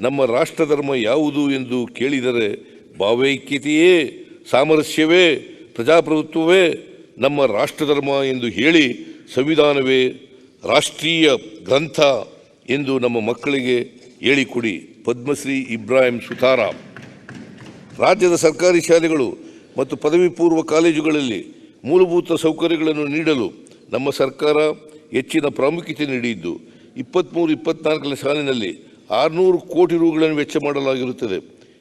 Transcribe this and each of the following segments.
ನಮ್ಮ ರಾಷ್ಟ್ರಧರ್ಮ ಯಾವುದು ಎಂದು ಕೇಳಿದರೆ ಭಾವೈಕ್ಯತೆಯೇ, ಸಾಮರಸ್ಯವೇ, ಪ್ರಜಾಪ್ರಭುತ್ವವೇ. ನಮ್ಮ ರಾಷ್ಟ್ರಧರ್ಮ ಎಂದು ಹೇಳಿ ಸಂವಿಧಾನವೇ ರಾಷ್ಟ್ರೀಯ ಗ್ರಂಥ ಎಂದು ನಮ್ಮ ಮಕ್ಕಳಿಗೆ ಹೇಳಿಕೊಡಿ. ಪದ್ಮಶ್ರೀ ಇಬ್ರಾಹಿಂ ಸುತಾರ. ರಾಜ್ಯದ ಸರ್ಕಾರಿ ಶಾಲೆಗಳು ಮತ್ತು ಪದವಿ ಪೂರ್ವ ಕಾಲೇಜುಗಳಲ್ಲಿ ಮೂಲಭೂತ ಸೌಕರ್ಯಗಳನ್ನು ನೀಡಲು ನಮ್ಮ ಸರ್ಕಾರ ಹೆಚ್ಚಿನ ಪ್ರಾಮುಖ್ಯತೆ ನೀಡಿದ್ದು. ಇಪ್ಪತ್ತ್ಮೂರು ಇಪ್ಪತ್ನಾಲ್ಕನೇ ಸಾಲಿನಲ್ಲಿ ಆರುನೂರು ಕೋಟಿ ರೂಗಳನ್ನು ವೆಚ್ಚ ಮಾಡಲಾಗಿರುತ್ತದೆ.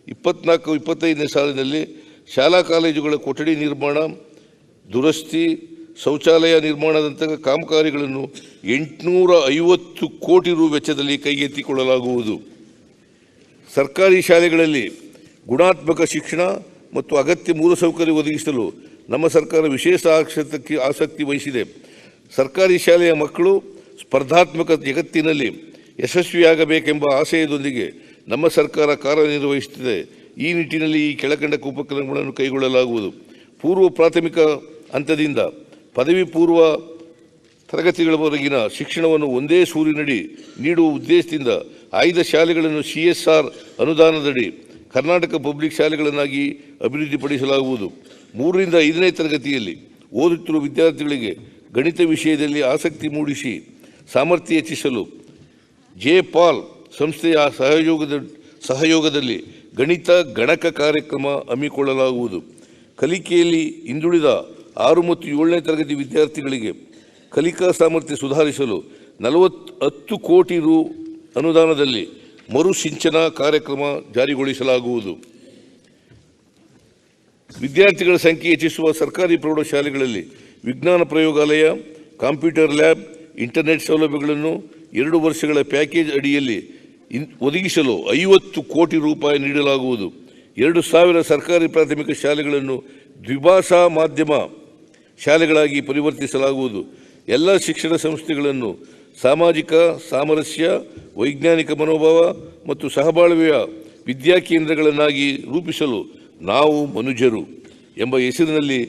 ಇಪ್ಪತ್ನಾಲ್ಕು, ಇಪ್ಪತ್ತೈದನೇ ಸಾಲಿನಲ್ಲಿ ಶಾಲಾ ಕಾಲೇಜುಗಳ ಕೊಠಡಿ ನಿರ್ಮಾಣ, ದುರಸ್ತಿ, ಶೌಚಾಲಯ ನಿರ್ಮಾಣದಂತಹ ಕಾಮಗಾರಿಗಳನ್ನು ಎಂಟುನೂರ ಐವತ್ತು ಕೋಟಿ ರು ವೆಚ್ಚದಲ್ಲಿ ಕೈಗೆತ್ತಿಕೊಳ್ಳಲಾಗುವುದು. ಸರ್ಕಾರಿ ಶಾಲೆಗಳಲ್ಲಿ ಗುಣಾತ್ಮಕ ಶಿಕ್ಷಣ ಮತ್ತು ಅಗತ್ಯ ಮೂಲಸೌಕರ್ಯ ಒದಗಿಸಲು ನಮ್ಮ ಸರ್ಕಾರ ವಿಶೇಷ ಆಸಕ್ತಿ ಆಸಕ್ತಿ ವಹಿಸಿದೆ. ಸರ್ಕಾರಿ ಶಾಲೆಯ ಮಕ್ಕಳು ಸ್ಪರ್ಧಾತ್ಮಕ ಜಗತ್ತಿನಲ್ಲಿ ಯಶಸ್ವಿಯಾಗಬೇಕೆಂಬ ಆಶಯದೊಂದಿಗೆ ನಮ್ಮ ಸರ್ಕಾರ ಕಾರ್ಯನಿರ್ವಹಿಸುತ್ತಿದೆ. ಈ ನಿಟ್ಟಿನಲ್ಲಿ ಈ ಕೆಳಕಂಡ ಉಪಕ್ರಮಗಳನ್ನು ಕೈಗೊಳ್ಳಲಾಗುವುದು. ಪೂರ್ವ ಪ್ರಾಥಮಿಕ ಹಂತದಿಂದ ಪದವಿ ಪೂರ್ವ ತರಗತಿಗಳವರೆಗಿನ ಶಿಕ್ಷಣವನ್ನು ಒಂದೇ ಸೂರಿನಡಿ ನೀಡುವ ಉದ್ದೇಶದಿಂದ ಆಯ್ದ ಶಾಲೆಗಳನ್ನು ಸಿ ಎಸ್ ಆರ್ ಅನುದಾನದಡಿ ಕರ್ನಾಟಕ ಪಬ್ಲಿಕ್ ಶಾಲೆಗಳನ್ನಾಗಿ ಅಭಿವೃದ್ಧಿಪಡಿಸಲಾಗುವುದು. ಮೂರರಿಂದ ಐದನೇ ತರಗತಿಯಲ್ಲಿ ಓದುತ್ತಿರುವ ವಿದ್ಯಾರ್ಥಿಗಳಿಗೆ ಗಣಿತ ವಿಷಯದಲ್ಲಿ ಆಸಕ್ತಿ ಮೂಡಿಸಿ ಸಾಮರ್ಥ್ಯ ಹೆಚ್ಚಿಸಲು ಜೆ ಪಾಲ್ ಸಂಸ್ಥೆಯ ಸಹಯೋಗದ, ಸಹಯೋಗದಲ್ಲಿ ಗಣಿತ ಗಣಕ ಕಾರ್ಯಕ್ರಮ ಹಮ್ಮಿಕೊಳ್ಳಲಾಗುವುದು. ಕಲಿಕೆಯಲ್ಲಿ ಹಿಂದುಳಿದ ಆರು ಮತ್ತು ಏಳನೇ ತರಗತಿ ವಿದ್ಯಾರ್ಥಿಗಳಿಗೆ ಕಲಿಕಾ ಸಾಮರ್ಥ್ಯ ಸುಧಾರಿಸಲು ನಲವತ್ತು ಹತ್ತು ಕೋಟಿ ರು ಅನುದಾನದಲ್ಲಿ ಮರುಸಿಂಚನ ಕಾರ್ಯಕ್ರಮ ಜಾರಿಗೊಳಿಸಲಾಗುವುದು. ವಿದ್ಯಾರ್ಥಿಗಳ ಸಂಖ್ಯೆ ಹೆಚ್ಚಿಸುವ ಸರ್ಕಾರಿ ಪ್ರೌಢಶಾಲೆಗಳಲ್ಲಿ ವಿಜ್ಞಾನ ಪ್ರಯೋಗಾಲಯ, ಕಂಪ್ಯೂಟರ್ ಲ್ಯಾಬ್, ಇಂಟರ್ನೆಟ್ ಸೌಲಭ್ಯಗಳನ್ನು ಎರಡು ವರ್ಷಗಳ ಪ್ಯಾಕೇಜ್ ಅಡಿಯಲ್ಲಿ ಇನ್, ಒದಗಿಸಲು ಐವತ್ತು ಕೋಟಿ ರೂಪಾಯಿ ನೀಡಲಾಗುವುದು. ಎರಡು ಸಾವಿರ ಸರ್ಕಾರಿ ಪ್ರಾಥಮಿಕ ಶಾಲೆಗಳನ್ನು ದ್ವಿಭಾಷಾ ಮಾಧ್ಯಮ ಶಾಲೆಗಳಾಗಿ ಪರಿವರ್ತಿಸಲಾಗುವುದು. ಎಲ್ಲ ಶಿಕ್ಷಣ ಸಂಸ್ಥೆಗಳನ್ನು ಸಾಮಾಜಿಕ, ಸಾಮರಸ್ಯ, ವೈಜ್ಞಾನಿಕ ಮನೋಭಾವ ಮತ್ತು ಸಹಬಾಳ್ವೆಯ ವಿದ್ಯಾಕೇಂದ್ರಗಳನ್ನಾಗಿ ರೂಪಿಸಲು ನಾವು ಮನುಜರು ಎಂಬ ಹೆಸರಿನಲ್ಲಿ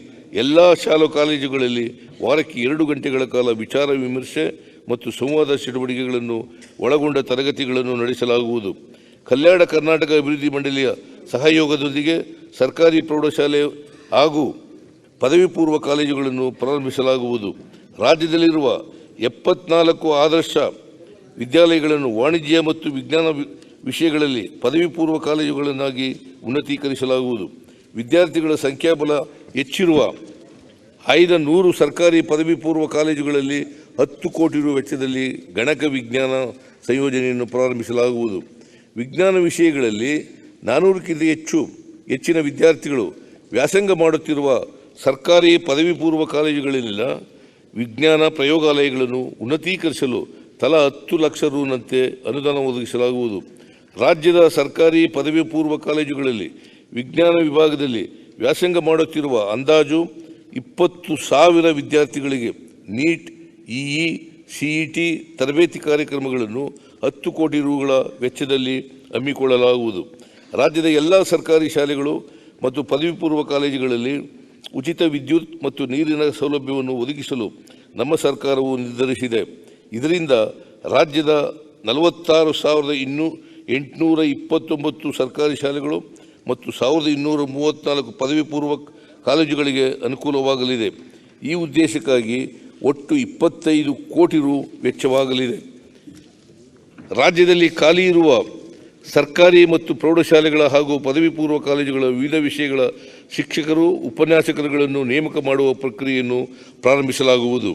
ಎಲ್ಲ ಶಾಲಾ ಕಾಲೇಜುಗಳಲ್ಲಿ ವಾರಕ್ಕೆ ಎರಡು ಗಂಟೆಗಳ ಕಾಲ ವಿಚಾರ ವಿಮರ್ಶೆ ಮತ್ತು ಸಂವಾದ ಚಟುವಟಿಕೆಗಳನ್ನು ಒಳಗೊಂಡ ತರಗತಿಗಳನ್ನು ನಡೆಸಲಾಗುವುದು. ಕಲ್ಯಾಣ ಕರ್ನಾಟಕ ಅಭಿವೃದ್ಧಿ ಮಂಡಳಿಯ ಸಹಯೋಗದೊಂದಿಗೆ ಸರ್ಕಾರಿ ಪ್ರೌಢಶಾಲೆ ಹಾಗೂ ಪದವಿ ಪೂರ್ವ ಕಾಲೇಜುಗಳನ್ನು ಪ್ರಾರಂಭಿಸಲಾಗುವುದು. ರಾಜ್ಯದಲ್ಲಿರುವ ಎಪ್ಪತ್ನಾಲ್ಕು ಆದರ್ಶ ವಿದ್ಯಾಲಯಗಳನ್ನು ವಾಣಿಜ್ಯ ಮತ್ತು ವಿಜ್ಞಾನ ವಿಷಯಗಳಲ್ಲಿ ಪದವಿ ಪೂರ್ವ ಕಾಲೇಜುಗಳನ್ನಾಗಿ ಉನ್ನತೀಕರಿಸಲಾಗುವುದು. ವಿದ್ಯಾರ್ಥಿಗಳ ಸಂಖ್ಯಾಬಲ ಹೆಚ್ಚಿರುವ ಆಯ್ದ ನೂರು ಸರ್ಕಾರಿ ಪದವಿ ಪೂರ್ವ ಕಾಲೇಜುಗಳಲ್ಲಿ ಹತ್ತು ಕೋಟಿ ರು ವೆಚ್ಚದಲ್ಲಿ ಗಣಕ ವಿಜ್ಞಾನ ಸಂಯೋಜನೆಯನ್ನು ಪ್ರಾರಂಭಿಸಲಾಗುವುದು. ವಿಜ್ಞಾನ ವಿಷಯಗಳಲ್ಲಿ ನಾನ್ನೂರಕ್ಕಿಂತ ಹೆಚ್ಚು, ಹೆಚ್ಚಿನ ವಿದ್ಯಾರ್ಥಿಗಳು ವ್ಯಾಸಂಗ ಮಾಡುತ್ತಿರುವ ಸರ್ಕಾರಿ ಪದವಿ ಪೂರ್ವ ಕಾಲೇಜುಗಳಲ್ಲಿನ ವಿಜ್ಞಾನ ಪ್ರಯೋಗಾಲಯಗಳನ್ನು ಉನ್ನತೀಕರಿಸಲು ತಲಾ ಹತ್ತು ಲಕ್ಷ ರೂನಂತೆ ಅನುದಾನ ಒದಗಿಸಲಾಗುವುದು. ರಾಜ್ಯದ ಸರ್ಕಾರಿ ಪದವಿ ಪೂರ್ವ ಕಾಲೇಜುಗಳಲ್ಲಿ ವಿಜ್ಞಾನ ವಿಭಾಗದಲ್ಲಿ ವ್ಯಾಸಂಗ ಮಾಡುತ್ತಿರುವ ಅಂದಾಜು ಇಪ್ಪತ್ತು ಸಾವಿರ ವಿದ್ಯಾರ್ಥಿಗಳಿಗೆ ನೀಟ್, ಇಇ, ಸಿಇಟಿ ತರಬೇತಿ ಕಾರ್ಯಕ್ರಮಗಳನ್ನು ಹತ್ತು ಕೋಟಿ ರುಗಳ ವೆಚ್ಚದಲ್ಲಿ ಹಮ್ಮಿಕೊಳ್ಳಲಾಗುವುದು. ರಾಜ್ಯದ ಎಲ್ಲ ಸರ್ಕಾರಿ ಶಾಲೆಗಳು ಮತ್ತು ಪದವಿ ಪೂರ್ವ ಕಾಲೇಜುಗಳಲ್ಲಿ ಉಚಿತ ವಿದ್ಯುತ್ ಮತ್ತು ನೀರಿನ ಸೌಲಭ್ಯವನ್ನು ಒದಗಿಸಲು ನಮ್ಮ ಸರ್ಕಾರವು ನಿರ್ಧರಿಸಿದೆ. ಇದರಿಂದ ರಾಜ್ಯದ ನಲವತ್ತಾರು ಸಾವಿರದ ಇನ್ನೂ ಎಂಟುನೂರ ಇಪ್ಪತ್ತೊಂಬತ್ತು ಸರ್ಕಾರಿ ಶಾಲೆಗಳು ಮತ್ತು ಸಾವಿರದ ಇನ್ನೂರ ಮೂವತ್ತ್ನಾಲ್ಕು ಪದವಿ ಪೂರ್ವ ಕಾಲೇಜುಗಳಿಗೆ ಅನುಕೂಲವಾಗಲಿದೆ. ಈ ಉದ್ದೇಶಕ್ಕಾಗಿ ಒಟ್ಟು ಇಪ್ಪತ್ತೈದು ಕೋಟಿ ರು ವೆಚ್ಚವಾಗಲಿದೆ. ರಾಜ್ಯದಲ್ಲಿ ಖಾಲಿ ಇರುವ ಸರ್ಕಾರಿ ಮತ್ತು ಪ್ರೌಢಶಾಲೆಗಳ ಹಾಗೂ ಪದವಿ ಪೂರ್ವ ಕಾಲೇಜುಗಳ ವಿವಿಧ ವಿಷಯಗಳ ಶಿಕ್ಷಕರು, ಉಪನ್ಯಾಸಕರುಗಳನ್ನು ನೇಮಕ ಮಾಡುವ ಪ್ರಕ್ರಿಯೆಯನ್ನು ಪ್ರಾರಂಭಿಸಲಾಗುವುದು.